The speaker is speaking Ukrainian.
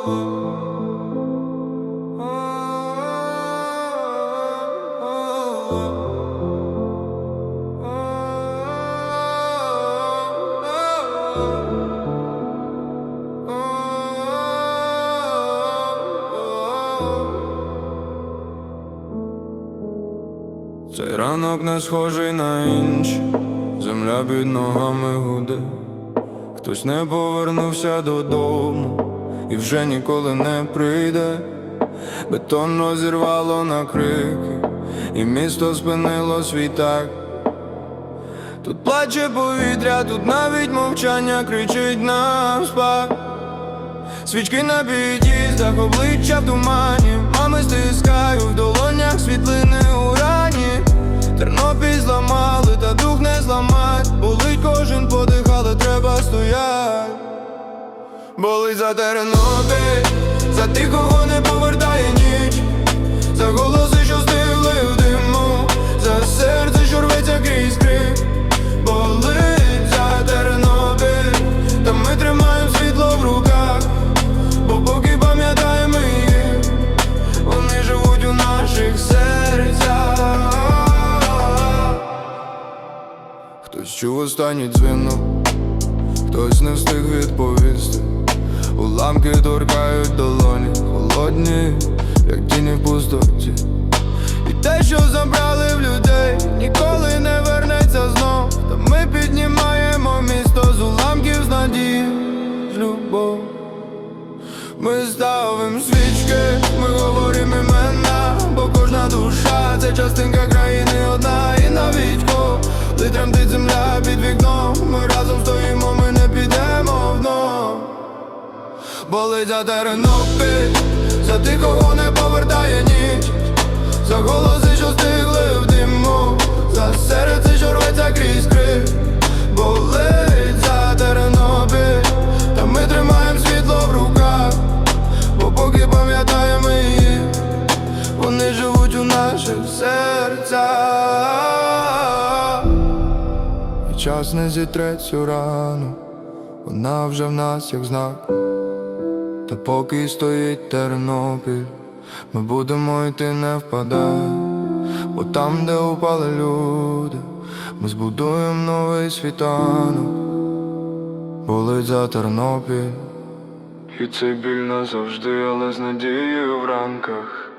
Цей ранок не схожий на інші, земля під ногами гуде, хтось не повернувся додому і вже ніколи не прийде. Бетон розірвало на крики, і місто спинило свій так. Тут плаче повітря, тут навіть мовчання кричить нам спа. Свічки на під'їздах, обличчя в тумані, Болить за Тернопіль, за тих, кого не повертає ніч, за голоси, що стигли в диму, за серце, що рветься крізь крик. Болить за Тернопіль, та ми тримаємо світло в руках. Бо поки пам'ятаємо їх, вони живуть у наших серцях. Хтось чув останній дзвінок, хтось не встиг відповісти. Уламки торкають долоні, холодні, як тіні в пустоті. І те, що забрали Болить за Тернопіль, за тих, кого не повертає ніч, за голоси, що стигли в диму, за серце, що рветься крізь крик. Болить за Тернопіль, та ми тримаємо світло в руках, бо поки пам'ятаємо їх, вони живуть у наших серцях. І час не зітре цю рану, вона вже в нас як знак. Та поки стоїть Тернопіль, ми будемо йти не впадати, бо там, де упали люди, ми збудуємо новий світанок, болить за Тернопіль. І цей біль назавжди, але з надією в ранках.